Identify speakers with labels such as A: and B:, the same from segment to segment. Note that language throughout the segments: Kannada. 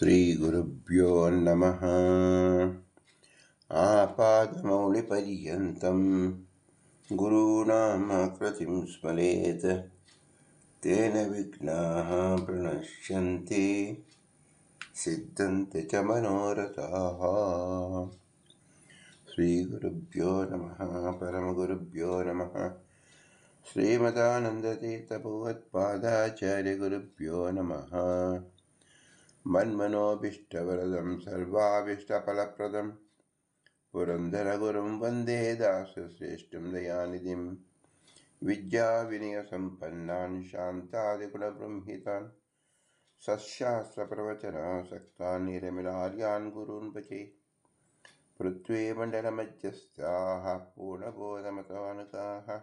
A: श्रीगुरुभ्यो नमः। आपादमौलिपर्यन्तं गुरूणामाकृतिं स्मरेत्। तेन विघ्नाः प्रणश्यन्ति सिद्धन्ति च मनोरथाः। श्रीगुरुभ्यो नमः परमगुरुभ्यो नमः। श्रीमदानन्दतीर्थभगवत्पादाचार्यगुरुभ्यो नमः मन्मनोभीष्टवरदं सर्वाभीष्टफलप्रदं। पुरन्दरगुरुं वंदे दासश्रेष्ठं दयानिधिं। विद्याविनयसम्पन्नान् शान्तादिगुणबृंहितान् सशास्त्रप्रवचनासक्तान् निरमिलार्यान् गुरून् भजे। पृथ्वीमण्डलमध्यस्थाः पूर्णबोधमतानुकाः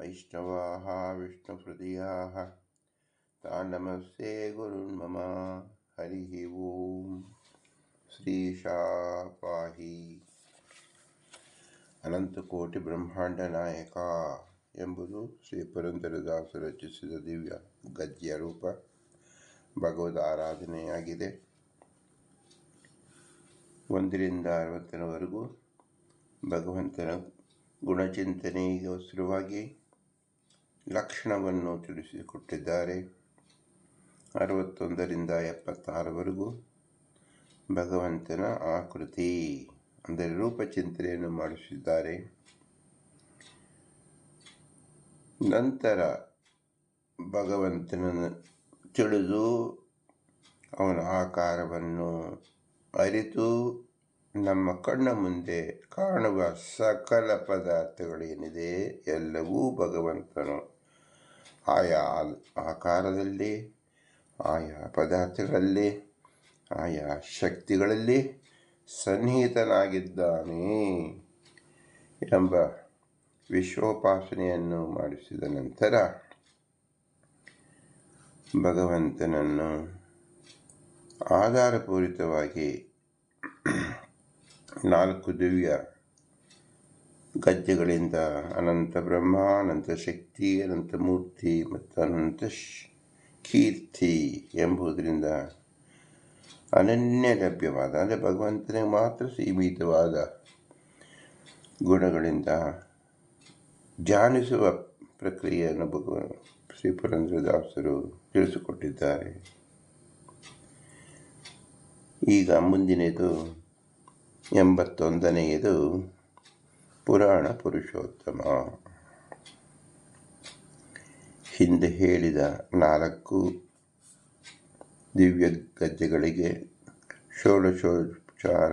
A: वैष्णवाः विष्णुहृदयाः तान् नमस्ते गुरुन् मम हरिः ಓಂ ಶ್ರೀಶಾ ಪಾಹಿ ಅನಂತಕೋಟಿ ಬ್ರಹ್ಮಾಂಡ ನಾಯಕ ಎಂಬುದು ಶ್ರೀ ಪುರಂದರದಾಸ ರಚಿಸಿದ ದಿವ್ಯ ಗದ್ಯ ರೂಪ ಭಗವದ್ ಆರಾಧನೆಯಾಗಿದೆ ಒಂದರಿಂದ ಅರವತ್ತರವರೆಗೂ ಭಗವಂತನ ಗುಣಚಿಂತನೆಗೋಸ್ಕರವಾಗಿ ಲಕ್ಷಣವನ್ನು ತಿಳಿಸಿಕೊಟ್ಟಿದ್ದಾರೆ ಅರವತ್ತೊಂದರಿಂದ ಎಪ್ಪತ್ತಾರವರೆಗೂ ಭಗವಂತನ ಆಕೃತಿ. ಅಂದರೆ ರೂಪಚಿಂತನೆಯನ್ನು ಮಾಡಿಸಿದ್ದಾರೆ. ನಂತರ ಭಗವಂತನನ್ನು ತಿಳಿದು ಅವನ ಆಕಾರವನ್ನು ಅರಿತು ನಮ್ಮ ಕಣ್ಣ ಮುಂದೆ ಕಾಣುವ ಸಕಲ ಪದಾರ್ಥಗಳೇನಿದೆ ಎಲ್ಲವೂ ಭಗವಂತನು. ಆಯಾ ಆಕಾರದಲ್ಲಿ ಆಯಾ ಪದಾರ್ಥಗಳಲ್ಲಿ, ಆಯಾ ಶಕ್ತಿಗಳಲ್ಲಿ ಸನ್ನಿಹಿತನಾಗಿದ್ದಾನೆ ಎಂಬ ವಿಶ್ವೋಪಾಸನೆಯನ್ನು ಮಾಡಿಸಿದ ನಂತರ ಭಗವಂತನನ್ನು ಆಧಾರಪೂರಿತವಾಗಿ ನಾಲ್ಕು ದಿವ್ಯ ಗದ್ಯಗಳಿಂದ ಅನಂತ ಬ್ರಹ್ಮ, ಅನಂತ ಶಕ್ತಿ, ಅನಂತ ಮೂರ್ತಿ ಮತ್ತು ಅನಂತ ಕೀರ್ತಿ ಎಂಬುದರಿಂದ ಅನನ್ಯ ಲಭ್ಯವಾದ, ಅಂದರೆ ಭಗವಂತನಿಗೆ ಮಾತ್ರ ಸೀಮಿತವಾದ ಗುಣಗಳಿಂದ ಧ್ಯಾನಿಸುವ ಪ್ರಕ್ರಿಯೆಯನ್ನು ಭಗವ ಶ್ರೀ ಪುರಂದ್ರದಾಸರು ತಿಳಿಸಿಕೊಟ್ಟಿದ್ದಾರೆ. ಈಗ ಮುಂದಿನದು ಎಂಬತ್ತೊಂದನೆಯದು ಪುರಾಣ ಪುರುಷೋತ್ತಮ. ಹಿಂದೆ ಹೇಳಿದ ನಾಲ್ಕು ದಿವ್ಯ ಗದ್ದೆಗಳಿಗೆ ಷೋಡಶೋಪಚಾರ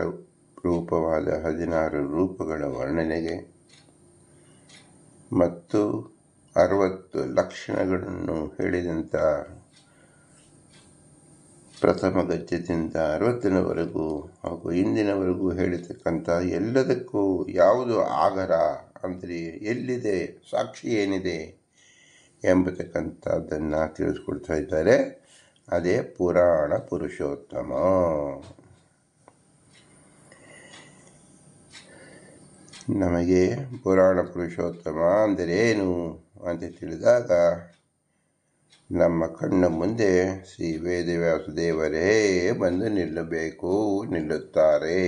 A: ರೂಪವಾದ ಹದಿನಾರು ರೂಪಗಳ ವರ್ಣನೆಗೆ ಮತ್ತು ಅರವತ್ತು ಲಕ್ಷಣಗಳನ್ನು ಹೇಳಿದಂಥ ಪ್ರಥಮ ಗದ್ಯದಿಂದ ಅರವತ್ತಿನವರೆಗೂ ಹಾಗೂ ಇಂದಿನವರೆಗೂ ಹೇಳಿರ್ತಕ್ಕಂಥ ಎಲ್ಲದಕ್ಕೂ ಯಾವುದು ಆಗರ ಅಂದರೆ ಎಲ್ಲಿದೆ ಸಾಕ್ಷಿ ಏನಿದೆ ಎಂಬತಕ್ಕಂಥದ್ದನ್ನು ತಿಳಿಸ್ಕೊಡ್ತಾ ಇದ್ದಾರೆ. ಅದೇ ಪುರಾಣ ಪುರುಷೋತ್ತಮ. ನಮಗೆ ಪುರಾಣ ಪುರುಷೋತ್ತಮ ಅಂದರೇನು ಅಂತ ತಿಳಿದಾಗ, ನಮ್ಮ ಕಣ್ಣ ಮುಂದೆ ಶ್ರೀ ವೇದವ್ಯಾಸದೇವರೇ ಬಂದು ನಿಲ್ಲಬೇಕು, ನಿಲ್ಲುತ್ತಾರೆ.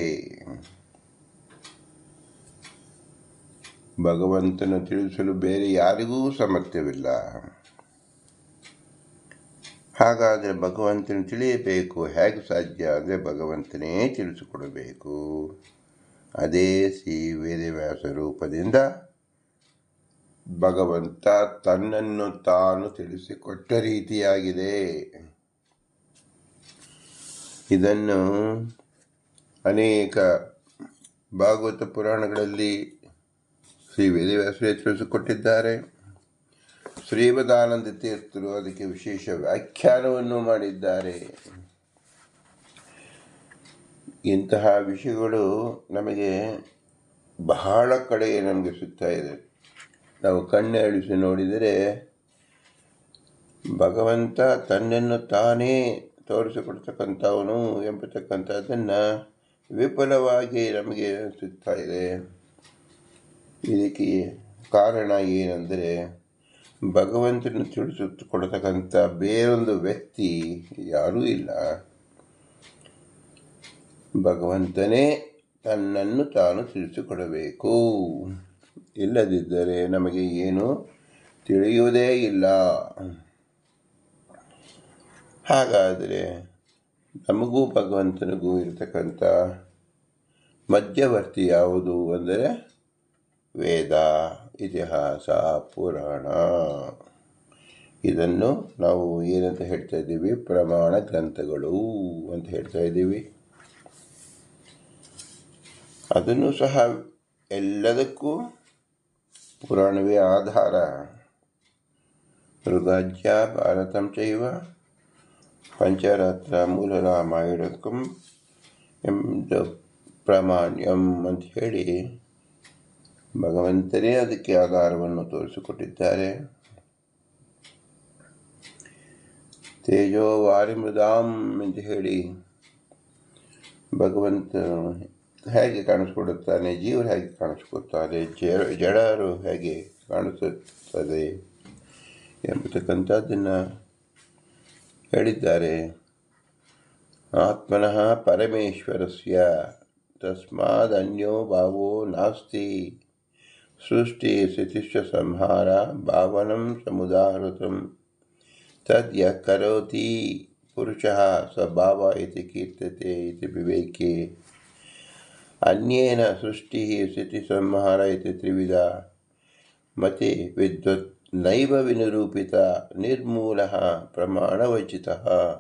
A: ಭಗವಂತನ ತಿಳಿಸಲು ಬೇರೆ ಯಾರಿಗೂ ಸಾಮರ್ಥ್ಯವಿಲ್ಲ. ಹಾಗಾದರೆ ಭಗವಂತನ ತಿಳಿಯಬೇಕು. ಹೇಗೆ ಸಾಧ್ಯ ಅಂದರೆ ಭಗವಂತನೇ ತಿಳಿಸಿಕೊಡಬೇಕು. ಅದೇ ಶ್ರೀ ವೇದವ್ಯಾಸ ರೂಪದಿಂದ ಭಗವಂತ ತನ್ನನ್ನು ತಾನು ತಿಳಿಸಿಕೊಟ್ಟ ರೀತಿಯಾಗಿದೆ. ಇದನ್ನು ಅನೇಕ ಭಾಗವತ ಪುರಾಣಗಳಲ್ಲಿ ಶ್ರೀ ವೇದವ್ಯಾಸರೇ ತಿಳಿಸಿಕೊಟ್ಟಿದ್ದಾರೆ ಶ್ರೀಮದಾನಂದ ತೀರ್ಥರು ಅದಕ್ಕೆ ವಿಶೇಷ ವ್ಯಾಖ್ಯಾನವನ್ನು ಮಾಡಿದ್ದಾರೆ. ಇಂತಹ ವಿಷಯಗಳು ನಮಗೆ ಬಹಳ ಕಡೆ ನಮಗೆ ಸಿಗ್ತಾ ಇದೆ. ನಾವು ಕಣ್ಣು ಅಳಿಸಿ ನೋಡಿದರೆ ಭಗವಂತ ತನ್ನನ್ನು ತಾನೇ ತೋರಿಸಿಕೊಡ್ತಕ್ಕಂಥವನು ಎಂಬತಕ್ಕಂಥದ್ದನ್ನು ವಿಫಲವಾಗಿ ನಮಗೆ ಸಿಗ್ತಾ ಇದೆ. ಇದಕ್ಕೆ ಕಾರಣ ಏನೆಂದರೆ ಭಗವಂತನ ತಿಳಿಸುತ್ತ ಕೊಡತಕ್ಕಂಥ ಬೇರೊಂದು ವ್ಯಕ್ತಿ ಯಾರೂ ಇಲ್ಲ. ಭಗವಂತನೇ ತನ್ನನ್ನು ತಾನು ತಿಳಿಸಿಕೊಡಬೇಕು. ಇಲ್ಲದಿದ್ದರೆ ನಮಗೆ ಏನು ತಿಳಿಯುವುದೇ ಇಲ್ಲ. ಹಾಗಾದರೆ ನಮಗೂ ಭಗವಂತನಿಗೂ ಇರತಕ್ಕಂಥ ಮಧ್ಯವರ್ತಿ ಯಾವುದು ಅಂದರೆ ವೇದ ಇತಿಹಾಸ ಪುರಾಣ. ಇದನ್ನು ನಾವು ಏನಂತ ಹೇಳ್ತಾ ಇದ್ದೀವಿ? ಪ್ರಮಾಣ ಗ್ರಂಥಗಳು ಅಂತ ಹೇಳ್ತಾ ಇದ್ದೀವಿ. ಅದನ್ನು ಸಹ ಎಲ್ಲದಕ್ಕೂ ಪುರಾಣವೇ ಆಧಾರ. ಮೃಗಾಜ್ಯ ಭಾರತಂ ಚೈವ ಪಂಚರಾತ್ರ ಮೂಲ ರಾಮಾಯಣಕ್ಕಂ ಎಂಬ ಪ್ರಾಮಾಣ್ಯಂ ಅಂತ ಹೇಳಿ ಭಗವಂತನೇ ಅದಕ್ಕೆ ಆಧಾರವನ್ನು ತೋರಿಸಿಕೊಟ್ಟಿದ್ದಾರೆ. ತೇಜೋ ವಾರಿ ಎಂದು ಹೇಳಿ ಭಗವಂತ ಹೇಗೆ ಕಾಣಿಸ್ಕೊಡುತ್ತಾನೆ ಜೀವರು ಹೇಗೆ ಕಾಣಿಸ್ಕೊಡ್ತಾರೆ ಜಡರು ಹೇಗೆ ಕಾಣಿಸುತ್ತದೆ ಎಂಬತಕ್ಕಂಥದ್ದನ್ನು ಹೇಳಿದ್ದಾರೆ. ಆತ್ಮನಃ ಪರಮೇಶ್ವರಸ್ಯ, ತಸ್ಮಾದನ್ಯೋ ಭಾವೋ ನಾಸ್ತಿ. सृष्टि स्थितिश्च संहारा भावनं समुदाहृतं तद् यः करोति स भाव इति कीर्त्यते इति विवेके। अन्येन सृष्टिः स्थितिसंहार इति त्रिविधा। मते विद्वत् नैव विनिरूपिता निर्मूलः प्रमाणवर्जितः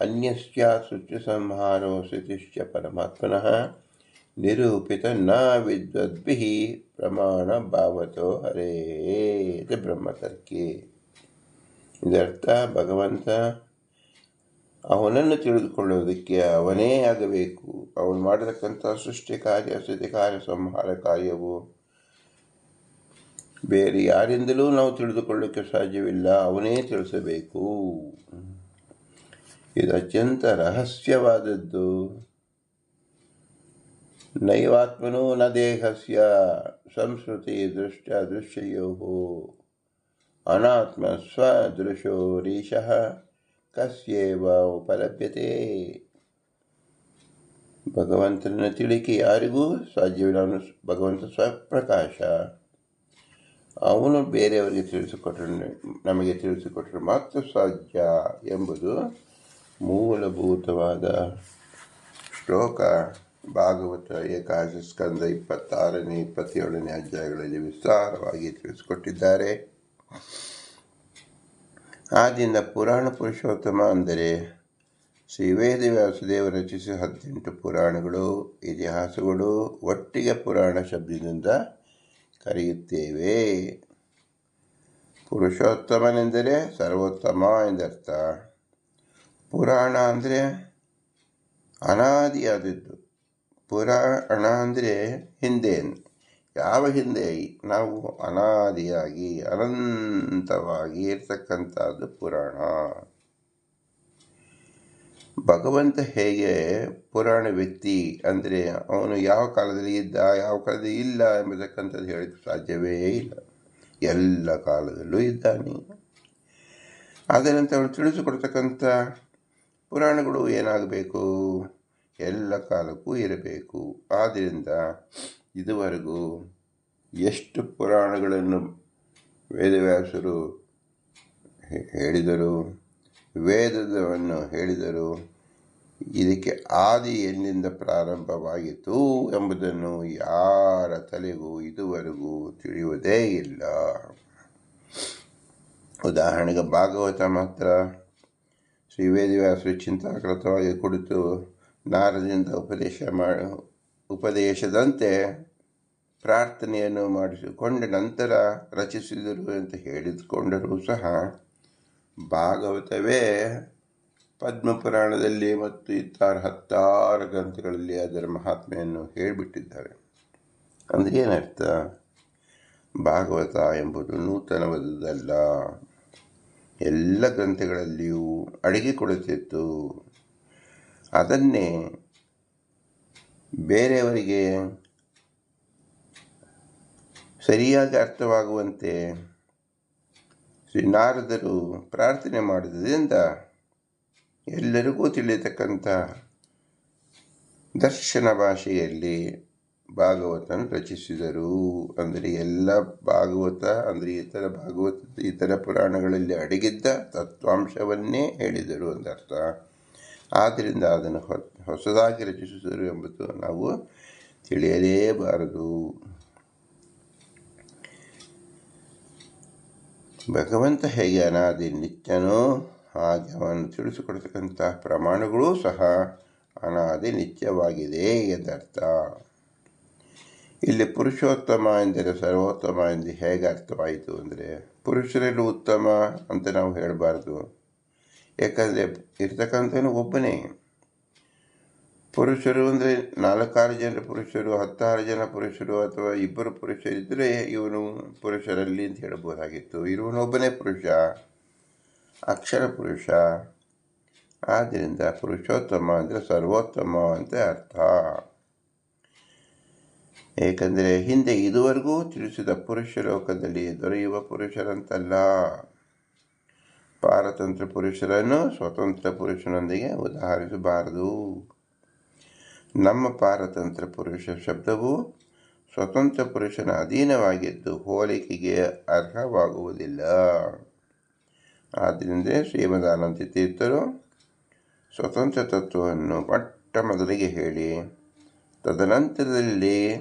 A: अन्यश्च सृष्टिसंहारो स्थितिश्च परमात्मनः। ನಿರೂಪಿತ ನ ವಿದ್ವದ್ಭಿ ಪ್ರಮಾಣ ಭಾವತೋ ಹರೇ ಇದು ಬ್ರಹ್ಮತರ್ಕಿ ಇದರ್ಥ ಭಗವಂತ ಅವನನ್ನು ತಿಳಿದುಕೊಳ್ಳುವುದಕ್ಕೆ ಅವನೇ ಆಗಬೇಕು. ಅವನು ಮಾಡತಕ್ಕಂಥ ಸೃಷ್ಟಿ ಕಾರ್ಯ, ಸ್ಥಿತಿ ಕಾರ್ಯ, ಸಂಹಾರ ಕಾರ್ಯವು ಬೇರೆ ಯಾರಿಂದಲೂ ನಾವು ತಿಳಿದುಕೊಳ್ಳೋಕ್ಕೆ ಸಾಧ್ಯವಿಲ್ಲ, ಅವನೇ ತಿಳಿಸಬೇಕು. ಇದು ಅತ್ಯಂತ ರಹಸ್ಯವಾದದ್ದು. ನೈವಾತ್ಮನೋ ನ ದೇಹಸ್ಯ ಸಂಸ್ಕೃತಿ ದೃಷ್ಟ ದೃಶ್ಯೋ ಅನಾತ್ಮ ಸ್ವದೃಶೋ ರೀಶಃ ಕಸ್ಯೇವ ಉಪಲಭ್ಯತೆ. ಭಗವಂತನ ತಿಳಿಕೆ ಯಾರಿಗೂ ಸಾಧ್ಯವಿಲ್ಲ ಭಗವಂತ ಸ್ವಪ್ರಕಾಶ. ಅವನು ಬೇರೆಯವರಿಗೆ ತಿಳಿಸಿಕೊಟ್ರೆ ನಮಗೆ ತಿಳಿಸಿಕೊಟ್ರೆ ಮಾತ್ರ ಸಾಧ್ಯ ಎಂಬುದು ಮೂಲಭೂತವಾದ ಶ್ಲೋಕ. ಭಾಗವತ ಏಕಾದಶ ಸ್ಕಂದ ಇಪ್ಪತ್ತಾರನೇ, ಇಪ್ಪತ್ತೇಳನೇ ಅಧ್ಯಾಯಗಳಲ್ಲಿ ವಿಸ್ತಾರವಾಗಿ ತಿಳಿಸಿಕೊಟ್ಟಿದ್ದಾರೆ. ಆದ್ದರಿಂದ ಪುರಾಣ ಪುರುಷೋತ್ತಮ ಅಂದರೆ ಶ್ರೀ ವೇದವ್ಯಾಸದೇವ ರಚಿಸಿದ ಹದಿನೆಂಟು ಪುರಾಣಗಳು, ಇತಿಹಾಸಗಳು ಒಟ್ಟಿಗೆ ಪುರಾಣ ಶಬ್ದದಿಂದ ಕರೆಯುತ್ತೇವೆ. ಪುರುಷೋತ್ತಮನೆಂದರೆ ಸರ್ವೋತ್ತಮ ಎಂದರ್ಥ. ಪುರಾಣ ಅಂದರೆ ಅನಾದಿಯಾದದ್ದು. ಪುರಾಣ ಅಂದರೆ ಹಿಂದೆ ಯಾವ ಹಿಂದೆ ನಾವು ಅನಾದಿಯಾಗಿ, ಅನಂತವಾಗಿ ಇರ್ತಕ್ಕಂಥದ್ದು ಪುರಾಣ. ಭಗವಂತ ಹೇಗೆ ಪುರಾಣ ವ್ಯಕ್ತಿ ಅಂದರೆ ಅವನು ಯಾವ ಕಾಲದಲ್ಲಿ ಇದ್ದ, ಯಾವ ಕಾಲದಲ್ಲಿ ಇಲ್ಲ ಎಂಬತಕ್ಕಂಥದ್ದು ಹೇಳಕ್ಕೆ ಸಾಧ್ಯವೇ ಇಲ್ಲ. ಎಲ್ಲ ಕಾಲದಲ್ಲೂ ಇದ್ದಾನೆ. ಅದರಂತೆ ಅವನು ತಿಳಿಸಿಕೊಡ್ತಕ್ಕಂಥ ಪುರಾಣಗಳು ಏನಾಗಬೇಕು? ಎಲ್ಲ ಕಾಲಕ್ಕೂ ಇರಬೇಕು. ಆದ್ದರಿಂದ ಇದುವರೆಗೂ ಎಷ್ಟು ಪುರಾಣಗಳನ್ನು ವೇದವ್ಯಾಸರು ಹೇಳಿದರು, ವೇದವನ್ನು ಹೇಳಿದರು, ಇದಕ್ಕೆ ಆದಿ ಎಲ್ಲಿಂದ ಪ್ರಾರಂಭವಾಗಿತ್ತು ಎಂಬುದನ್ನು ಯಾರ ತಲೆಗೂ ಇದುವರೆಗೂ ತಿಳಿಯುವುದೇ ಇಲ್ಲ. ಉದಾಹರಣೆಗೆ ಭಾಗವತ ಮಾತ್ರ ಶ್ರೀ ವೇದವ್ಯಾಸರು ಚಿಂತಾಕೃತವಾಗಿ ಕುಳಿತು ನಾರದಿಂದ ಉಪದೇಶ ಮಾಡ, ಉಪದೇಶದಂತೆ ಪ್ರಾರ್ಥನೆಯನ್ನು ಮಾಡಿಸಿಕೊಂಡ ನಂತರ ರಚಿಸಿದರು ಅಂತ ಹೇಳಿದುಕೊಂಡರೂ ಸಹ ಭಾಗವತವೇ ಪದ್ಮಪುರಾಣದಲ್ಲಿ ಮತ್ತು ಇತರ ಹತ್ತಾರು ಗ್ರಂಥಗಳಲ್ಲಿ ಅದರ ಮಹಾತ್ಮೆಯನ್ನು ಹೇಳಿಬಿಟ್ಟಿದ್ದಾರೆ. ಅಂದರೆ ಏನರ್ಥ? ಭಾಗವತ ಎಂಬುದು ನೂತನವಾದದ್ದಲ್ಲ. ಎಲ್ಲ ಗ್ರಂಥಗಳಲ್ಲಿಯೂ ಅಡಿಗೆ ಕೊಡುತ್ತಿತ್ತು. ಅದನ್ನೇ ಬೇರೆಯವರಿಗೆ ಸರಿಯಾಗಿ ಅರ್ಥವಾಗುವಂತೆ ಶ್ರೀ ನಾರದರು ಪ್ರಾರ್ಥನೆ ಮಾಡಿದ್ದರಿಂದ ಎಲ್ಲರಿಗೂ ತಿಳಿಯತಕ್ಕಂಥ ದರ್ಶನ ಭಾಷೆಯಲ್ಲಿ ಭಾಗವತನ ರಚಿಸಿದರು. ಅಂದರೆ ಎಲ್ಲ ಭಾಗವತ, ಅಂದರೆ ಇತರ ಭಾಗವತ ಇತರ ಪುರಾಣಗಳಲ್ಲಿ ಅಡಗಿದ್ದ ತತ್ವಾಂಶವನ್ನೇ ಹೇಳಿದರು ಎಂದರ್ಥ ಆದ್ದರಿಂದ ಅದನ್ನು ಹೊಸದಾಗಿ ರಚಿಸಿದರು ಎಂಬುದು ನಾವು ತಿಳಿಯಲೇಬಾರದು. ಭಗವಂತ ಹೇಗೆ ಅನಾದಿ ನಿತ್ಯನೋ ಹಾಗೆ ಅವನು ತಿಳಿಸಿಕೊಡ್ತಕ್ಕಂಥ ಪ್ರಮಾಣಗಳೂ ಸಹ ಅನಾದಿ ನಿತ್ಯವಾಗಿದೆ ಎಂದರ್ಥ. ಇಲ್ಲಿ ಪುರುಷೋತ್ತಮ ಎಂದರೆ ಸರ್ವೋತ್ತಮ ಎಂದು ಹೇಗೆ ಅರ್ಥವಾಯಿತು ಅಂದರೆ ಪುರುಷರಲ್ಲೂ ಉತ್ತಮ ಅಂತ ನಾವು ಹೇಳಬಾರ್ದು. ಯಾಕಂದರೆ ಇರ್ತಕ್ಕಂಥವನು ಒಬ್ಬನೇ. ಪುರುಷರು ಅಂದರೆ ನಾಲ್ಕಾರು ಜನ ಪುರುಷರು, ಹತ್ತಾರು ಜನ ಪುರುಷರು ಅಥವಾ ಇಬ್ಬರು ಪುರುಷರಿದ್ದರೆ ಇವನು ಪುರುಷರಲ್ಲಿ ಅಂತ ಹೇಳ್ಬೋದಾಗಿತ್ತು. ಇವನೊಬ್ಬನೇ ಪುರುಷ, ಅಕ್ಷರ ಪುರುಷ. ಆದ್ದರಿಂದ ಪುರುಷೋತ್ತಮ ಅಂದರೆ ಸರ್ವೋತ್ತಮ ಅಂತ ಅರ್ಥ. ಏಕೆಂದರೆ ಹಿಂದೆ ಇದುವರೆಗೂ ತಿಳಿಸಿದ ಪುರುಷ ಲೋಕದಲ್ಲಿ ದೊರೆಯುವ ಪುರುಷರಂತಲ್ಲ. ಪಾರತಂತ್ರ ಪುರುಷರನ್ನು ಸ್ವತಂತ್ರ ಪುರುಷನೊಂದಿಗೆ ಉದಾಹರಿಸಬಾರದು ನಮ್ಮ ಪಾರತಂತ್ರ ಪುರುಷ ಶಬ್ದವು ಸ್ವತಂತ್ರ ಪುರುಷನ ಅಧೀನವಾಗಿದ್ದು ಹೋಲಿಕೆಗೆ ಅರ್ಹವಾಗುವುದಿಲ್ಲ. ಆದ್ದರಿಂದ ಶ್ರೀಮದಾನಂದ ತೀರ್ಥರು ಸ್ವತಂತ್ರ ತತ್ವವನ್ನು ಮೊಟ್ಟ ಮೊದಲಿಗೆ ಹೇಳಿ, ತದನಂತರದಲ್ಲಿ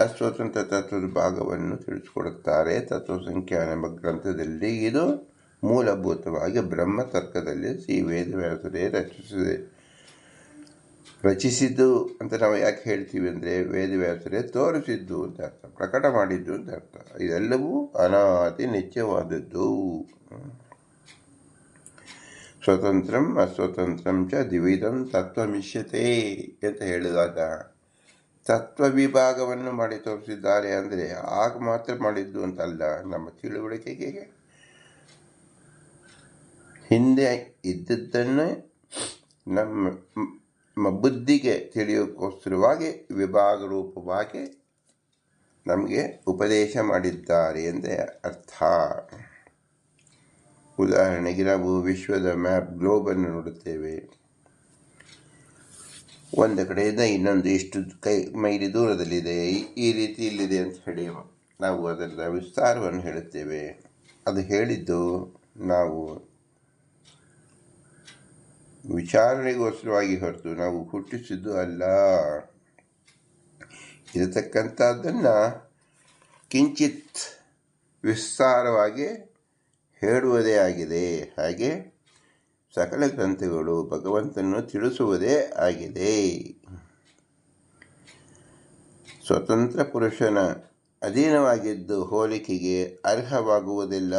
A: ಅಸ್ವತಂತ್ರ ತತ್ವದ ಭಾಗವನ್ನು ತಿಳಿಸಿಕೊಡುತ್ತಾರೆ. ತತ್ವ ಸಂಖ್ಯಾನ ಎಂಬ ಗ್ರಂಥದಲ್ಲಿ ಇದು ಮೂಲಭೂತವಾಗಿ ಬ್ರಹ್ಮ ತರ್ಕದಲ್ಲಿ ಸಿ ವೇದವ್ಯಾಸರೇ ರಚಿಸಿದೆ ರಚಿಸಿದ್ದು ಅಂತ ನಾವು ಯಾಕೆ ಹೇಳ್ತೀವಿ ಅಂದರೆ ವೇದವ್ಯಾಸರೇ ತೋರಿಸಿದ್ದು ಅಂತ ಅರ್ಥ, ಪ್ರಕಟ ಮಾಡಿದ್ದು ಅಂತ ಅರ್ಥ. ಇದೆಲ್ಲವೂ ಅನಾತಿ ನಿತ್ಯವಾದದ್ದು. ಸ್ವತಂತ್ರಂ ಅಸ್ವತಂತ್ರಂ ಚ ದ್ವಿಧಂ ತತ್ವಮಿಷ್ಯತೆ ಅಂತ ಹೇಳಿದಾಗ ತತ್ವ ವಿಭಾಗವನ್ನು ಮಾಡಿ ತೋರಿಸಿದ್ದಾರೆ ಅಂದರೆ ಆಗ ಮಾತ್ರ ಮಾಡಿದ್ದು ಅಂತಲ್ಲ, ನಮ್ಮ ತಿಳುವಳಿಕೆಗೆ. ಹಿಂದೆ ಇದ್ದದ್ದನ್ನೇ ನಮ್ಮ ಬುದ್ಧಿಗೆ ತಿಳಿಯೋಕ್ಕೋಸ್ಕರವಾಗಿ ವಿಭಾಗ ರೂಪವಾಗಿ ನಮಗೆ ಉಪದೇಶ ಮಾಡಿದ್ದಾರೆ ಎಂದೇ ಅರ್ಥ. ಉದಾಹರಣೆಗೆ ನಾವು ವಿಶ್ವದ ಮ್ಯಾಪ್ ಗ್ಲೋಬನ್ನು ನೋಡುತ್ತೇವೆ. ಒಂದು ಕಡೆಯಿಂದ ಇನ್ನೊಂದು ಇಷ್ಟು ಕೈ, ಮೈಲಿ ದೂರದಲ್ಲಿದೆ. ಈ ರೀತಿ ಇಲ್ಲಿದೆ ಅಂತ ಹೇಳಿ ನಾವು ಅದರ ವಿಸ್ತಾರವನ್ನು ಹೇಳುತ್ತೇವೆ. ಅದು ಹೇಳಿದ್ದು ನಾವು ವಿಚಾರಣೆಗೋಸ್ಕರವಾಗಿ ಹೊರತು ನಾವು ಹುಟ್ಟಿಸಿದ್ದು ಅಲ್ಲ. ಇರತಕ್ಕಂಥದ್ದನ್ನು ಕಿಂಚಿತ್ ವಿಸ್ತಾರವಾಗಿ ಹೇಳುವುದೇ ಆಗಿದೆ. ಹಾಗೆ ಸಕಲ ಗ್ರಂಥಗಳು ಭಗವಂತನನ್ನು ತಿಳಿಸುವುದೇ ಆಗಿದೆ. ಸ್ವತಂತ್ರ ಪುರುಷನ ಅಧೀನವಾಗಿದ್ದು ಹೋಲಿಕೆಗೆ ಅರ್ಹವಾಗುವುದಿಲ್ಲ.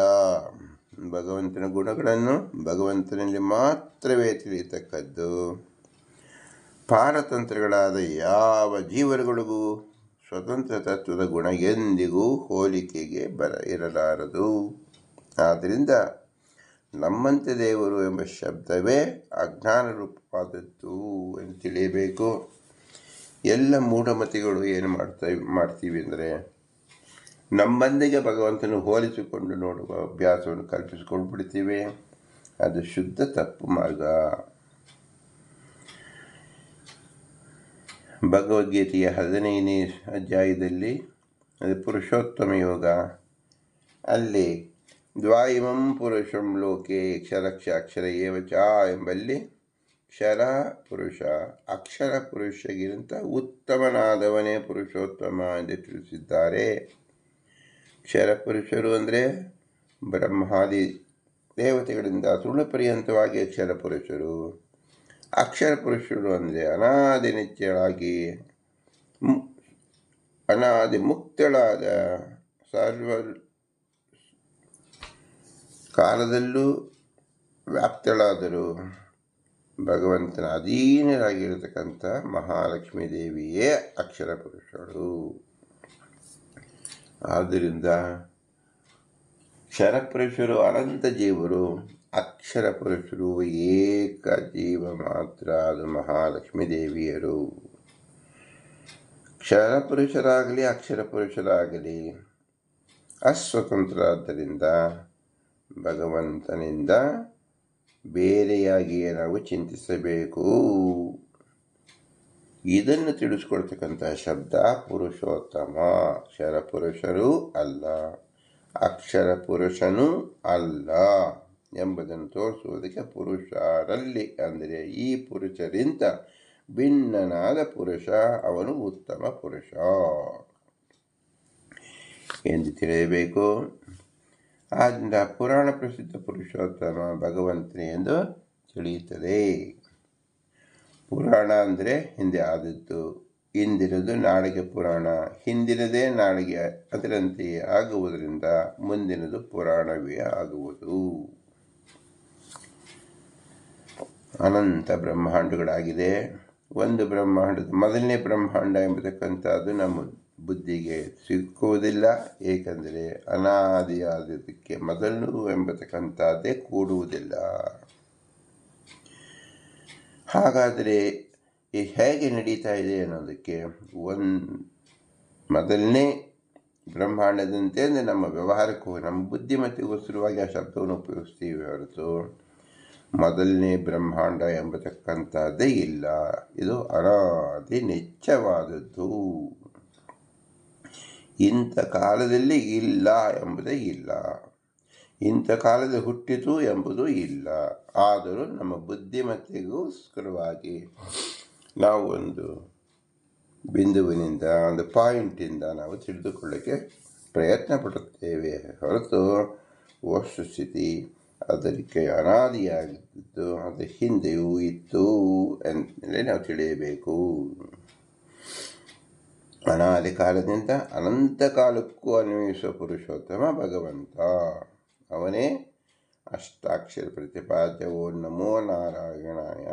A: ಭಗವಂತನ ಗುಣಗಳನ್ನು ಭಗವಂತನಲ್ಲಿ ಮಾತ್ರವೇ ತಿಳಿಯತಕ್ಕದ್ದು. ಪಾರತಂತ್ರಗಳಾದ ಯಾವ ಜೀವರುಗಳಿಗೂ ಸ್ವತಂತ್ರ ತತ್ವದ ಗುಣ ಎಂದಿಗೂ ಹೋಲಿಕೆಗೆ ಬರ ಇರಲಾರದು. ಆದ್ದರಿಂದ ನಮ್ಮಂತೆ ದೇವರು ಎಂಬ ಶಬ್ದವೇ ಅಜ್ಞಾನ ರೂಪವಾದದ್ದು ಎಂದು ತಿಳಿಯಬೇಕು. ಎಲ್ಲ ಮೂಢಮತಿಗಳು ಏನು ಮಾಡ್ತಾ, ಮಾಡ್ತೀವಿ ಅಂದರೆ ನಮ್ಮಂದಿಗೆ ಭಗವಂತನು ಹೋಲಿಸಿಕೊಂಡು ನೋಡುವ ಅಭ್ಯಾಸವನ್ನು ಕಲ್ಪಿಸಿಕೊಂಡು ಬಿಡ್ತೀವಿ ಅದು ಶುದ್ಧ ತಪ್ಪು ಮಾರ್ಗ. ಭಗವದ್ಗೀತೆಯ ಹದಿನೈದನೇ ಅಧ್ಯಾಯದಲ್ಲಿ, ಅದು ಪುರುಷೋತ್ತಮ ಯೋಗ. ಅಲ್ಲಿ, ದ್ವಾಯಿಮಂ ಪುರುಷಂ ಲೋಕೆ ಕ್ಷರಕ್ಷ ಅಕ್ಷರ ಏವಚ ಎಂಬಲ್ಲಿ, ಕ್ಷರ ಪುರುಷ, ಅಕ್ಷರ ಪುರುಷಗಿಂತ ಉತ್ತಮನಾದವನೇ ಪುರುಷೋತ್ತಮ ಎಂದು ತಿಳಿಸಿದ್ದಾರೆ. ಕ್ಷರ ಪುರುಷರು ಅಂದರೆ ಬ್ರಹ್ಮಾದಿ ದೇವತೆಗಳಿಂದ ಸುಳ್ಳು ಪರ್ಯಂತವಾಗಿ ಅಕ್ಷರ ಪುರುಷರು ಅಕ್ಷರ ಪುರುಷರು ಅಂದರೆ ಅನಾದಿ ನಿತ್ಯಳಾಗಿ ಅನಾದಿ ಮುಕ್ತಳಾದ ಸರ್ವ ಕಾಲದಲ್ಲೂ ವ್ಯಾಪ್ತಳಾದರು. ಭಗವಂತನ ಅಧೀನರಾಗಿರತಕ್ಕಂಥ ಮಹಾಲಕ್ಷ್ಮೀ ದೇವಿಯೇ ಅಕ್ಷರ ಪುರುಷಳು ಆದ್ದರಿಂದ ಕ್ಷರಪುರುಷರು ಅನಂತ ಜೀವರು, ಅಕ್ಷರ ಪುರುಷರು ಏಕ ಜೀವ ಮಾತ್ರ ಅದು ಮಹಾಲಕ್ಷ್ಮೀ ದೇವಿಯರು. ಕ್ಷರ ಪುರುಷರಾಗಲಿ, ಅಕ್ಷರ ಪುರುಷರಾಗಲಿ, ಅಸ್ವತಂತ್ರರಾದ್ದರಿಂದ ಭಗವಂತನಿಂದ ಬೇರೆಯಾಗಿಯೇ ನಾವು ಚಿಂತಿಸಬೇಕು. ಇದನ್ನು ತಿಳಿಸ್ಕೊಡ್ತಕ್ಕಂಥ ಶಬ್ದ ಪುರುಷೋತ್ತಮ. ಅಕ್ಷರ ಪುರುಷರು ಅಲ್ಲ. ಅಕ್ಷರ ಪುರುಷನೂ ಅಲ್ಲ ಎಂಬುದನ್ನು ತೋರಿಸುವುದಕ್ಕೆ ಪುರುಷರಲ್ಲಿ ಅಂದರೆ ಈ ಪುರುಷರಿಂದ ಭಿನ್ನನಾದ ಪುರುಷ, ಅವನು ಉತ್ತಮ ಪುರುಷ. ಎಂದು ತಿಳಿಯಬೇಕು. ಆದ್ದರಿಂದ ಪುರಾಣ ಪ್ರಸಿದ್ಧ ಪುರುಷೋತ್ತಮ ಭಗವಂತನೇ ಎಂದು ತಿಳಿಯುತ್ತದೆ. ಪುರಾಣ ಅಂದರೆ ಹಿಂದೆ ಆದದ್ದು. ಇಂದಿರದು ನಾಳೆಗೆ ಪುರಾಣ, ಹಿಂದಿನದೇ ನಾಳೆಗೆ ಅದರಂತೆಯೇ ಆಗುವುದರಿಂದ ಮುಂದಿನದು ಪುರಾಣವೇ ಆಗುವುದು. ಅನಂತ ಬ್ರಹ್ಮಾಂಡಗಳಾಗಿದೆ. ಒಂದು ಬ್ರಹ್ಮಾಂಡದ ಮೊದಲನೇ ಬ್ರಹ್ಮಾಂಡ ಎಂಬತಕ್ಕಂಥದ್ದು ನಮ್ಮ ಬುದ್ಧಿಗೆ ಸಿಕ್ಕುವುದಿಲ್ಲ, ಏಕೆಂದರೆ ಅನಾದಿಯಾದದಕ್ಕೆ ಮೊದಲು ಎಂಬತಕ್ಕಂಥದ್ದೇ ಕೂಡುವುದಿಲ್ಲ. ಹಾಗಾದರೆ ಈ ಹೇಗೆ ನಡೀತಾ ಇದೆ ಅನ್ನೋದಕ್ಕೆ ಒಂದು ಮೊದಲನೇ ಬ್ರಹ್ಮಾಂಡದಂತೆ ಅಂದರೆ ನಮ್ಮ ವ್ಯವಹಾರಕ್ಕೂ, ನಮ್ಮ ಬುದ್ಧಿಮತ್ತೆಗೋಸ್ಕರವಾಗಿ ಆ ಶಬ್ದವನ್ನು ಉಪಯೋಗಿಸ್ತೀವಿ ಹೊರತು ಮೊದಲನೇ ಬ್ರಹ್ಮಾಂಡ ಎಂಬತಕ್ಕಂಥದ್ದೇ ಇಲ್ಲ. ಇದು ಅನಾದಿ ನಿಚ್ಚವಾದದ್ದು ಇಂಥ ಕಾಲದಲ್ಲಿ ಇಲ್ಲ ಎಂಬುದೇ ಇಲ್ಲ. ಇಂಥ ಕಾಲದ ಹುಟ್ಟಿತು ಎಂಬುದು ಇಲ್ಲ. ಆದರೂ ನಮ್ಮ ಬುದ್ಧಿಮತ್ತೆಗೋಸ್ಕರವಾಗಿ ನಾವು ಒಂದು ಬಿಂದುವಿನಿಂದ, ಒಂದು ಪಾಯಿಂಟಿಂದ ನಾವು ತಿಳಿದುಕೊಳ್ಳೋಕ್ಕೆ ಪ್ರಯತ್ನ ಪಡುತ್ತೇವೆ. ಹೊರತು ವಸ್ತುಸ್ಥಿತಿ ಅದಕ್ಕೆ ಅನಾದಿಯಾಗಿದ್ದು, ಅದು ಹಿಂದೆಯೂ ಇತ್ತು ಅಂತಲೇ ನಾವು ತಿಳಿಯಬೇಕು. ಅನಾದಿ ಕಾಲದಿಂದ ಅನಂತ ಕಾಲಕ್ಕೂ ಅನ್ವಯಿಸುವ ಪುರುಷೋತ್ತಮ ಭಗವಂತ. ಅವನೇ ಅಷ್ಟಾಕ್ಷರ ಪ್ರತಿಪಾದ್ಯ, ಓ ನಮೋ ನಾರಾಯಣಾಯ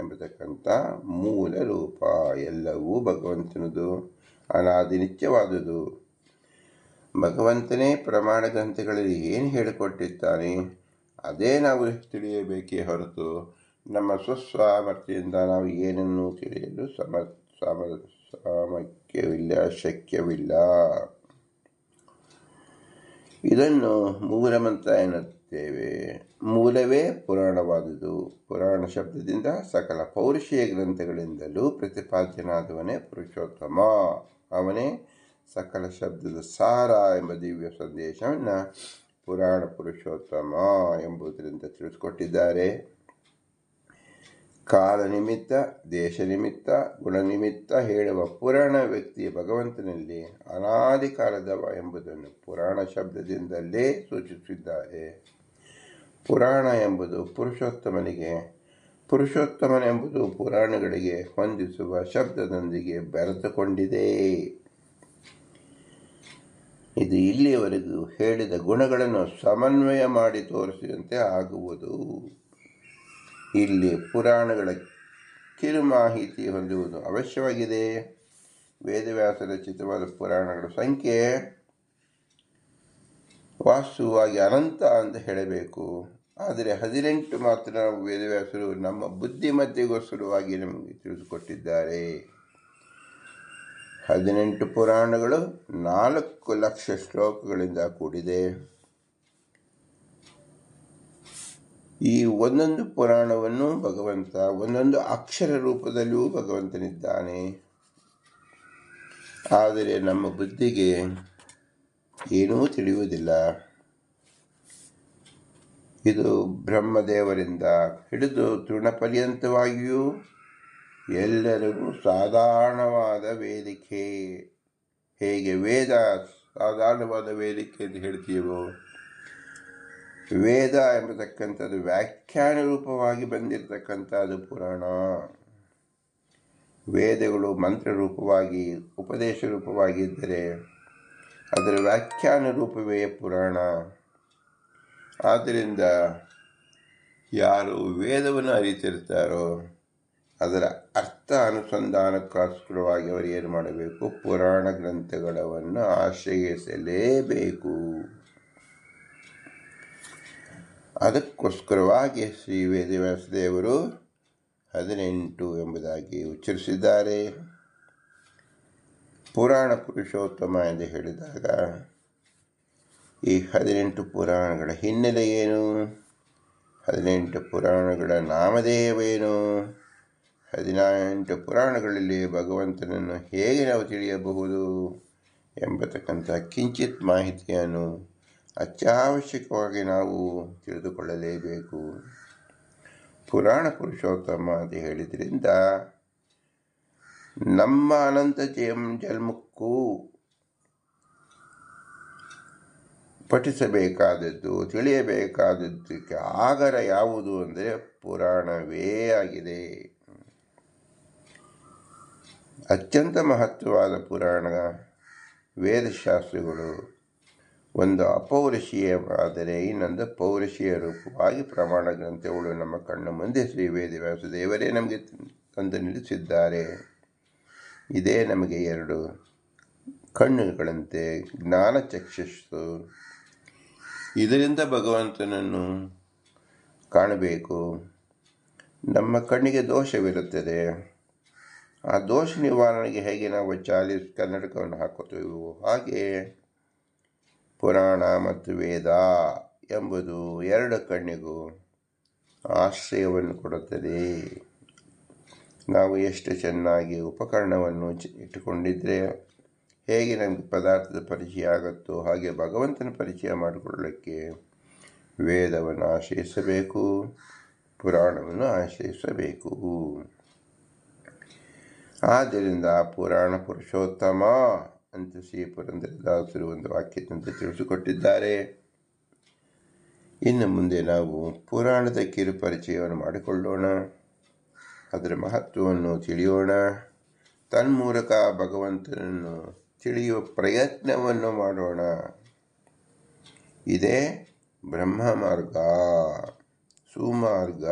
A: ಎಂಬತಕ್ಕಂಥ ಮೂಲ ರೂಪ. ಎಲ್ಲವೂ ಭಗವಂತನದು, ಅನಾದಿ ನಿತ್ಯವಾದುದು. ಭಗವಂತನೇ ಪ್ರಮಾಣ ಗ್ರಂಥಗಳಲ್ಲಿ ಏನು ಹೇಳಿಕೊಟ್ಟಿದ್ದಾನೆ ಅದೇ ನಾವು ತಿಳಿಯಬೇಕೇ ಹೊರತು ನಮ್ಮ ಸ್ವಸ್ವಾಮರ್ಥ್ಯದಿಂದ ನಾವು ಏನನ್ನು ತಿಳಿಯಲು ಸಮ ಸಮ ಸಾಮರ್ಥ್ಯವಿಲ್ಲ, ಶಕ್ಯವಿಲ್ಲ. ಇದನ್ನು ಮೂಲ ಮಂತ್ರ ಎನ್ನುತ್ತೇವೆ. ಮೂಲವೇ ಪುರಾಣವಾದುದು. ಪುರಾಣ ಶಬ್ದದಿಂದ ಸಕಲ ಪೌರುಷೀಯ ಗ್ರಂಥಗಳಿಂದಲೂ ಪ್ರತಿಪಾದ್ಯನಾದವನೇ ಪುರುಷೋತ್ತಮ. ಅವನೇ ಸಕಲ ಶಬ್ದದ ಸಾರ ಎಂಬ ದಿವ್ಯ ಸಂದೇಶವನ್ನು ಪುರಾಣ ಪುರುಷೋತ್ತಮ ಎಂಬುದರಿಂದ ತಿಳಿಸ್ಕೊಟ್ಟಿದ್ದಾರೆ ಕಾಲ ನಿಮಿತ್ತ, ದೇಶ ನಿಮಿತ್ತ ಗುಣನಿಮಿತ್ತ ಹೇಳುವ ಪುರಾಣ ವ್ಯಕ್ತಿ ಭಗವಂತನಲ್ಲಿ ಅನಾದಿ ಕಾಲದವ ಎಂಬುದನ್ನು ಪುರಾಣ ಶಬ್ದದಿಂದಲೇ ಸೂಚಿಸಿದ್ದಾರೆ ಪುರಾಣ ಎಂಬುದು ಪುರುಷೋತ್ತಮನಿಗೆ ಪುರುಷೋತ್ತಮನೆಂಬುದು ಪುರಾಣಗಳಿಗೆ ಹೊಂದಿಸುವ ಶಬ್ದದೊಂದಿಗೆ ಬೆರೆತುಕೊಂಡಿದೆ. ಇದು ಇಲ್ಲಿಯವರೆಗೂ ಹೇಳಿದ ಗುಣಗಳನ್ನು ಸಮನ್ವಯ ಮಾಡಿ ತೋರಿಸಿದಂತೆ ಆಗುವುದು. ಇಲ್ಲಿ ಪುರಾಣಗಳ ಕಿರು ಮಾಹಿತಿ ಹೊಂದುವುದು ಅವಶ್ಯವಾಗಿದೆ. ವೇದವ್ಯಾಸ ರಚಿತವಾದ ಪುರಾಣಗಳ ಸಂಖ್ಯೆ ವಾಸ್ತುವಾಗಿ ಅನಂತ ಅಂತ ಹೇಳಬೇಕು. ಆದರೆ ಹದಿನೆಂಟು ಮಾತ್ರ ವೇದವ್ಯಾಸರು ನಮ್ಮ ಬುದ್ಧಿಮತ್ತೆಗೋಸ್ಕರವಾಗಿ ನಮಗೆ ತಿಳಿದುಕೊಟ್ಟಿದ್ದಾರೆ ಹದಿನೆಂಟು ಪುರಾಣಗಳು ನಾಲ್ಕು ಲಕ್ಷ ಶ್ಲೋಕಗಳಿಂದ ಕೂಡಿದೆ. ಈ ಒಂದೊಂದು ಪುರಾಣವನ್ನು ಭಗವಂತ, ಒಂದೊಂದು ಅಕ್ಷರ ರೂಪದಲ್ಲಿಯೂ ಭಗವಂತನಿದ್ದಾನೆ. ಆದರೆ ನಮ್ಮ ಬುದ್ಧಿಗೆ ಏನೂ ತಿಳಿಯುವುದಿಲ್ಲ. ಇದು ಬ್ರಹ್ಮದೇವರಿಂದ ಹಿಡಿದು ತೃಣಪರ್ಯಂತವಾಗಿಯೂ ಎಲ್ಲರಿಗೂ ಸಾಧಾರಣವಾದ ವೇದಿಕೆ. ಹೇಗೆ ವೇದ ಸಾಧಾರಣವಾದ ವೇದಿಕೆ ಎಂದು ಹೇಳ್ತೀವೋ ವೇದ ಎಂಬತಕ್ಕಂಥದ್ದು ವ್ಯಾಖ್ಯಾನ ರೂಪವಾಗಿ ಬಂದಿರತಕ್ಕಂಥದ್ದು ಪುರಾಣ. ವೇದಗಳು ಮಂತ್ರ ರೂಪವಾಗಿ, ಉಪದೇಶ ರೂಪವಾಗಿದ್ದರೆ ಅದರ ವ್ಯಾಖ್ಯಾನ ರೂಪವೇ ಪುರಾಣ. ಆದ್ದರಿಂದ ಯಾರು ವೇದವನ್ನು ಅರಿತಿರ್ತಾರೋ ಅದರ ಅರ್ಥ ಅನುಸಂಧಾನಕ್ಕೋಸ್ಕರವಾಗಿ ಅವರು ಏನು ಮಾಡಬೇಕು? ಪುರಾಣ ಗ್ರಂಥಗಳನ್ನು ಆಶ್ರಯಿಸಲೇಬೇಕು. ಅದಕ್ಕೋಸ್ಕರವಾಗಿ ಶ್ರೀ ವೇದವ್ಯಾಸದೇವರು ಹದಿನೆಂಟು ಎಂಬುದಾಗಿ ಉಚ್ಚರಿಸಿದ್ದಾರೆ. ಪುರಾಣ ಪುರುಷೋತ್ತಮ ಎಂದು ಹೇಳಿದಾಗ, ಈ ಹದಿನೆಂಟು ಪುರಾಣಗಳ ಹಿನ್ನೆಲೆ ಏನು? ಹದಿನೆಂಟು ಪುರಾಣಗಳ ನಾಮಧೇಯವೇನು? ಹದಿನೆಂಟು ಪುರಾಣಗಳಲ್ಲಿ ಭಗವಂತನನ್ನು ಹೇಗೆ ನಾವು ತಿಳಿಯಬಹುದು ಎಂಬತಕ್ಕಂಥ ಕಿಂಚಿತ್ ಮಾಹಿತಿಯನ್ನು ಅತ್ಯವಶ್ಯಕವಾಗಿ ನಾವು ತಿಳಿದುಕೊಳ್ಳಲೇಬೇಕು. ಪುರಾಣ ಪುರುಷೋತ್ತಮ ಅಂತ ಹೇಳಿದ್ರಿಂದ ನಮ್ಮ ಅನಂತ ಜಯಂ ಜನ್ಮಕ್ಕೂ ಪಠಿಸಬೇಕಾದದ್ದು, ತಿಳಿಯಬೇಕಾದದ್ದಕ್ಕೆ ಆಗರ ಯಾವುದು ಅಂದರೆ ಪುರಾಣವೇ ಆಗಿದೆ. ಅತ್ಯಂತ ಮಹತ್ವವಾದ ಪುರಾಣ ವೇದಶಾಸ್ತ್ರಗಳು ಒಂದು ಅಪೌರುಷೀಯವಾದರೆ ಇನ್ನೊಂದು ಪೌರುಷೀಯ ರೂಪವಾಗಿ ಪ್ರಮಾಣ ಗ್ರಂಥಗಳು ನಮ್ಮ ಕಣ್ಣು ಮುಂದೆ ಶ್ರೀ ವೇದವ್ಯಾಸ ದೇವರೇ ನಮಗೆ ತಂದು ನಿಲ್ಲಿಸಿದ್ದಾರೆ. ಇದೇ ನಮಗೆ ಎರಡು ಕಣ್ಣುಗಳಂತೆ ಜ್ಞಾನ ಚಕ್ಷಸ್ಸು. ಇದರಿಂದ ಭಗವಂತನನ್ನು ಕಾಣಬೇಕು. ನಮ್ಮ ಕಣ್ಣಿಗೆ ದೋಷವಿರುತ್ತದೆ. ಆ ದೋಷ ನಿವಾರಣೆಗೆ ಹೇಗೆ ನಾವು ಚಾಲಿಸ್ ಕನ್ನಡಕವನ್ನು ಹಾಕುತ್ತೇವೋ ಹಾಗೆ ಪುರಾಣ ಮತ್ತು ವೇದ ಎಂಬುದು ಎರಡು ಕಣ್ಣಿಗೂ ಆಶ್ರಯವನ್ನು ಕೊಡುತ್ತದೆ. ನಾವು ಎಷ್ಟು ಚೆನ್ನಾಗಿ ಉಪಕರಣವನ್ನು ಇಟ್ಟುಕೊಂಡಿದ್ದರೆ ಹೇಗೆ ನಮಗೆ ಪದಾರ್ಥದ ಪರಿಚಯ ಆಗುತ್ತೋ ಹಾಗೆ ಭಗವಂತನ ಪರಿಚಯ ಮಾಡಿಕೊಳ್ಳಕ್ಕೆ ವೇದವನ್ನು ಆಶ್ರಯಿಸಬೇಕು, ಪುರಾಣವನ್ನು ಆಶ್ರಯಿಸಬೇಕು. ಆದ್ದರಿಂದ ಪುರಾಣ ಪುರುಷೋತ್ತಮ ಅಂತ ಶ್ರೀ ಪುರಂದರದಾಸರು ಒಂದು ವಾಕ್ಯದಂತೆ ತಿಳಿಸಿಕೊಟ್ಟಿದ್ದಾರೆ. ಇನ್ನು ಮುಂದೆ ನಾವು ಪುರಾಣದ ಕಿರು ಪರಿಚಯವನ್ನು ಮಾಡಿಕೊಳ್ಳೋಣ. ಅದರ ಮಹತ್ವವನ್ನು ತಿಳಿಯೋಣ. ತನ್ಮೂಲಕ ಭಗವಂತನನ್ನು ತಿಳಿಯುವ ಪ್ರಯತ್ನವನ್ನು ಮಾಡೋಣ. ಇದೇ ಬ್ರಹ್ಮ ಮಾರ್ಗ ಸುಮಾರ್ಗ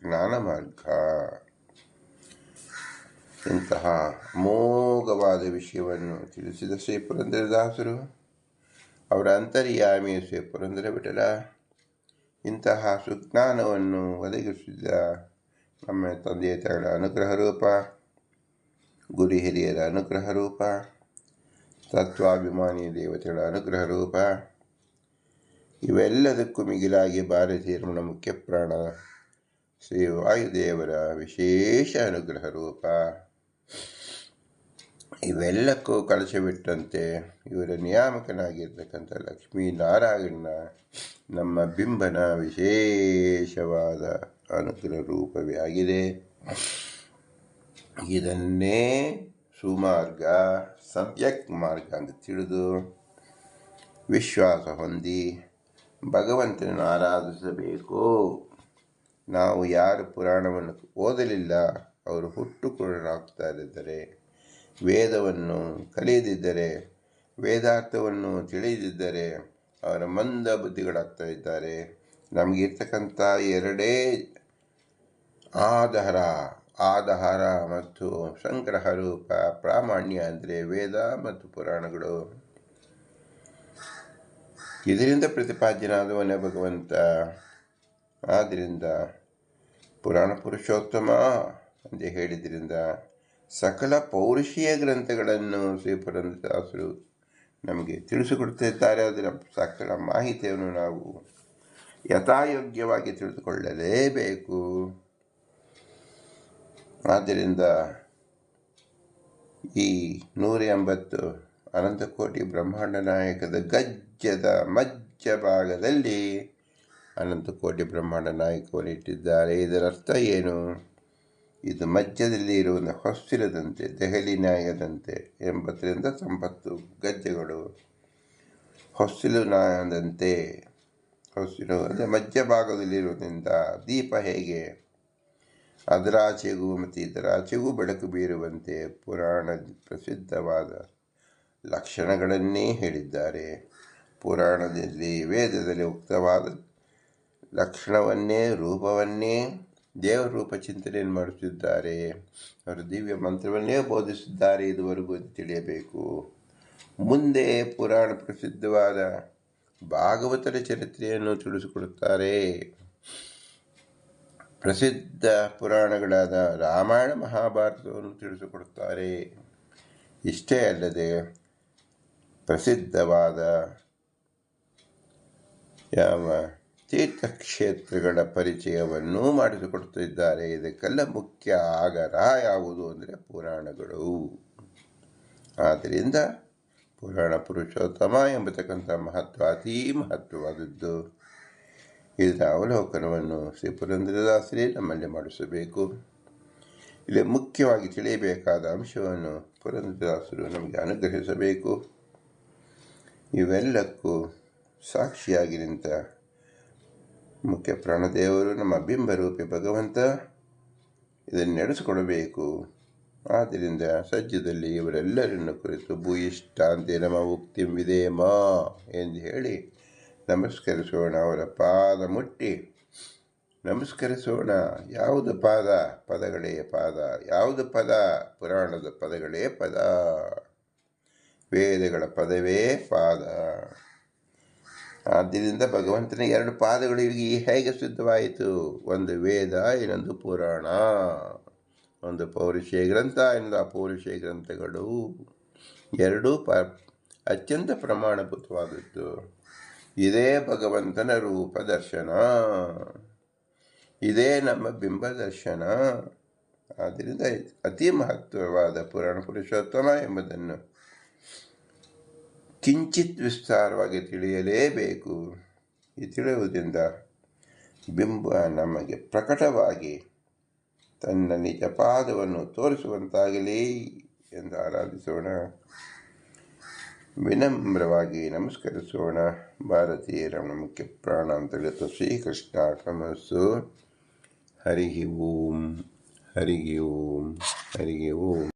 A: ಜ್ಞಾನ ಮಾರ್ಗ ಇಂತಹ ಅಮೋಘವಾದ ವಿಷಯವನ್ನು ತಿಳಿಸಿದ ಶ್ರೀ ಪುರಂದರದಾಸರು ಅವರ ಅಂತರ್ಯಾಮಿ ಶ್ರೀ ಪುರಂದರ ವಿಠಲ ಇಂತಹ ಸುಜ್ಞಾನವನ್ನು ಒದಗಿಸಿದ ನಮ್ಮ ತಂದೆ ತಾಯಿಗಳ ಅನುಗ್ರಹ ರೂಪ, ಗುರು ಹಿರಿಯರ ಅನುಗ್ರಹ ರೂಪ ತತ್ವಾಭಿಮಾನಿ ದೇವತೆಗಳ ಅನುಗ್ರಹ ರೂಪ, ಇವೆಲ್ಲದಕ್ಕೂ ಮಿಗಿಲಾಗಿ ಭಾರತೀಯ ರಮಣ ಮುಖ್ಯ ಪ್ರಾಣ ಶ್ರೀ ವಾಯುದೇವರ ವಿಶೇಷ ಅನುಗ್ರಹ ರೂಪ. ಇವೆಲ್ಲಕ್ಕೂ ಕಳಚಬಿಟ್ಟಂತೆ ಇವರ ನಿಯಾಮಕನಾಗಿರ್ತಕ್ಕಂಥ ಲಕ್ಷ್ಮೀನಾರಾಯಣ ನಮ್ಮ ಬಿಂಬನ ವಿಶೇಷವಾದ ಅನುಗ್ರಹ ರೂಪವೇ ಆಗಿದೆ. ಇದನ್ನೇ ಸುಮಾರ್ಗ ಸಮ್ಯಕ್ ಮಾರ್ಗ ಅಂತ ತಿಳಿದು ವಿಶ್ವಾಸ ಹೊಂದಿ ಭಗವಂತನನ್ನು ಆರಾಧಿಸಬೇಕು. ನಾವು ಯಾರು ಪುರಾಣವನ್ನು ಓದಲಿಲ್ಲ ಅವರು ಹುಟ್ಟುಕೊಡಲಾಗ್ತಾರಿದ್ದರೆ ವೇದವನ್ನು ಕಲಿಯದಿದ್ದರೆ, ವೇದಾರ್ಥವನ್ನು ತಿಳಿಯದಿದ್ದರೆ ಅವರ ಮಂದ ಬುದ್ಧಿಗಳಾಗ್ತಾ ಇದ್ದಾರೆ ನಮಗಿರ್ತಕ್ಕಂಥ ಎರಡೇ ಆಧಾರ ಆಧಾರ ಮತ್ತು ಸಂಗ್ರಹ ರೂಪ ಪ್ರಾಮಾಣ್ಯ ಅಂದರೆ ವೇದ ಮತ್ತು ಪುರಾಣಗಳು. ಇದರಿಂದ ಪ್ರತಿಪಾದ್ಯನಾದವನೇ ಭಗವಂತ. ಆದ್ದರಿಂದ ಪುರಾಣ ಪುರುಷೋತ್ತಮ. ಅಂತ ಹೇಳಿದ್ರಿಂದ ಸಕಲ ಪೌರುಷೀಯ ಗ್ರಂಥಗಳನ್ನು ಶ್ರೀ ಪುರಂದರದಾಸರು ನಮಗೆ ತಿಳಿಸಿಕೊಡ್ತಿದ್ದಾರೆ. ಅದರ ಸಕಲ ಮಾಹಿತಿಯನ್ನು ನಾವು ಯಥಾಯೋಗ್ಯವಾಗಿ ತಿಳಿದುಕೊಳ್ಳಲೇಬೇಕು. ಆದ್ದರಿಂದ ಈ ನೂರ ಎಂಬತ್ತು ಅನಂತಕೋಟಿ ಬ್ರಹ್ಮಾಂಡ ನಾಯಕದ ಗಜ್ಜದ ಮಜ್ಜ ಭಾಗದಲ್ಲಿ ಅನಂತಕೋಟಿ ಬ್ರಹ್ಮಾಂಡ ನಾಯಕವನ್ನು ಇಟ್ಟಿದ್ದಾರೆ. ಇದರರ್ಥ ಏನು? ಇದು ಮಧ್ಯದಲ್ಲಿ ಇರುವುದು ಹೊಸಿರದಂತೆ ದೆಹಲಿ ನ್ಯಾಯದಂತೆ ಎಂಬತ್ತರಿಂದ ತೊಂಬತ್ತು ಗಜ್ಜೆಗಳು ಹೊಸ್ತಿಲು ನ್ಯಾಯದಂತೆ ಹೊಸಿರು ಅಂದರೆ ಮಧ್ಯಭಾಗದಲ್ಲಿರುವುದರಿಂದ ದೀಪ ಹೇಗೆ? ಅದರಾಚೆಗೂ ಮತ್ತು ಇದರಾಚೆಗೂ ಬೆಳಕು ಬೀರುವಂತೆ ಪುರಾಣ ಪ್ರಸಿದ್ಧವಾದ ಲಕ್ಷಣಗಳನ್ನೇ ಹೇಳಿದ್ದಾರೆ. ಪುರಾಣದಲ್ಲಿ ವೇದದಲ್ಲಿ ಉಕ್ತವಾದ ಲಕ್ಷಣವನ್ನೇ, ರೂಪವನ್ನೇ ದೇವರೂಪ ಚಿಂತನೆಯನ್ನು ಮಾಡುತ್ತಿದ್ದಾರೆ. ಅವರು ದಿವ್ಯ ಮಂತ್ರವನ್ನೇ ಬೋಧಿಸಿದ್ದಾರೆ ಇದುವರೆಗೂ ಇದು ತಿಳಿಯಬೇಕು. ಮುಂದೆ ಪುರಾಣ ಪ್ರಸಿದ್ಧವಾದ ಭಾಗವತರ ಚರಿತ್ರೆಯನ್ನು ತಿಳಿಸಿಕೊಡುತ್ತಾರೆ. ಪ್ರಸಿದ್ಧ ಪುರಾಣಗಳಾದ ರಾಮಾಯಣ ಮಹಾಭಾರತವನ್ನು ತಿಳಿಸಿಕೊಡುತ್ತಾರೆ. ಇಷ್ಟೇ ಅಲ್ಲದೆ ಪ್ರಸಿದ್ಧವಾದ ಯಾವ ತೀರ್ಥಕ್ಷೇತ್ರಗಳ ಪರಿಚಯವನ್ನೂ ಮಾಡಿಸಿಕೊಡುತ್ತಿದ್ದಾರೆ. ಇದಕ್ಕೆಲ್ಲ ಮುಖ್ಯ ಆಗರ ಯಾವುದು ಅಂದರೆ ಪುರಾಣಗಳು. ಆದ್ದರಿಂದ ಪುರಾಣ ಪುರುಷೋತ್ತಮ ಎಂಬತಕ್ಕಂಥ ಮಹತ್ವ ಅತೀ ಮಹತ್ವವಾದದ್ದು. ಇದರ ಅವಲೋಕನವನ್ನು ಶ್ರೀ ಪುರಂದ್ರದಾಸರೇ ನಮ್ಮಲ್ಲಿ ಮಾಡಿಸಬೇಕು. ಇಲ್ಲಿ ಮುಖ್ಯವಾಗಿ ತಿಳಿಯಬೇಕಾದ ಅಂಶವನ್ನು ಪುರಂದ್ರದಾಸರು ನಮಗೆ ಅನುಗ್ರಹಿಸಬೇಕು. ಇವೆಲ್ಲಕ್ಕೂ ಸಾಕ್ಷಿಯಾಗಿ ನಿಂತ ಮುಖ್ಯ ಪ್ರಾಣದೇವರು ನಮ್ಮ ಬಿಂಬರೂಪಿ ಭಗವಂತ ಇದನ್ನು ನಡೆಸಿಕೊಡಬೇಕು. ಆದ್ದರಿಂದ ಸಜ್ಜದಲ್ಲಿ ಇವರೆಲ್ಲರನ್ನು ಕುರಿತು ಭೂಯಿಷ್ಟಾಂತೆ ನಮ ಉಕ್ತಿ ವಿಧೇಮ ಎಂದು ಹೇಳಿ ನಮಸ್ಕರಿಸೋಣ ಅವರ ಪಾದ ಮುಟ್ಟಿ. ನಮಸ್ಕರಿಸೋಣ. ಯಾವುದು ಪಾದ? ಪದಗಳೇ ಪಾದ. ಯಾವುದು ಪದ? ಪುರಾಣದ ಪದಗಳೇ ಪದ. ವೇದಗಳ ಪದವೇ ಪಾದ. ಆದ್ದರಿಂದ ಭಗವಂತನ ಎರಡು ಪಾದಗಳು ಇವಿಗೆ ಹೇಗೆ ಸಿದ್ಧವಾಯಿತು? ಒಂದು ವೇದ, ಇನ್ನೊಂದು ಪುರಾಣ. ಒಂದು ಪೌರುಷೇ ಗ್ರಂಥ, ಇನ್ನೊಂದು ಅಪೌರುಷೇ ಗ್ರಂಥಗಳು. ಎರಡೂ ಪ, ಅತ್ಯಂತ ಪ್ರಮಾಣಭೂತವಾದದ್ದು. ಇದೇ ಭಗವಂತನ ರೂಪ ದರ್ಶನ. ಇದೇ ನಮ್ಮ ಬಿಂಬ ದರ್ಶನ. ಆದ್ದರಿಂದ ಅತಿ ಮಹತ್ವವಾದ ಪುರಾಣ ಪುರುಷೋತ್ತಮ ಎಂಬುದನ್ನು ಕಿಂಚಿತ್ ವಿಸ್ತಾರವಾಗಿ ತಿಳಿಯಲೇಬೇಕು. ಈ ತಿಳಿಯುವುದರಿಂದ ಬಿಂಬ ನಮಗೆ ಪ್ರಕಟವಾಗಿ ತನ್ನ ನಿಜ ಪಾದವನ್ನು ತೋರಿಸುವಂತಾಗಲಿ ಎಂದು ಆರಾಧಿಸೋಣ. ವಿನಮ್ರವಾಗಿ ನಮಸ್ಕರಿಸೋಣ. ಭಾರತೀಯರ ಮುಖ್ಯ ಪ್ರಾಣ ಅಂತ ಶ್ರೀಕೃಷ್ಣ ಕಮಸ್ಸು ಹರಿಗಿ ಓಂ ಹರಿಗಿ ಓಂ ಹರಿಗಿ ಓಂ.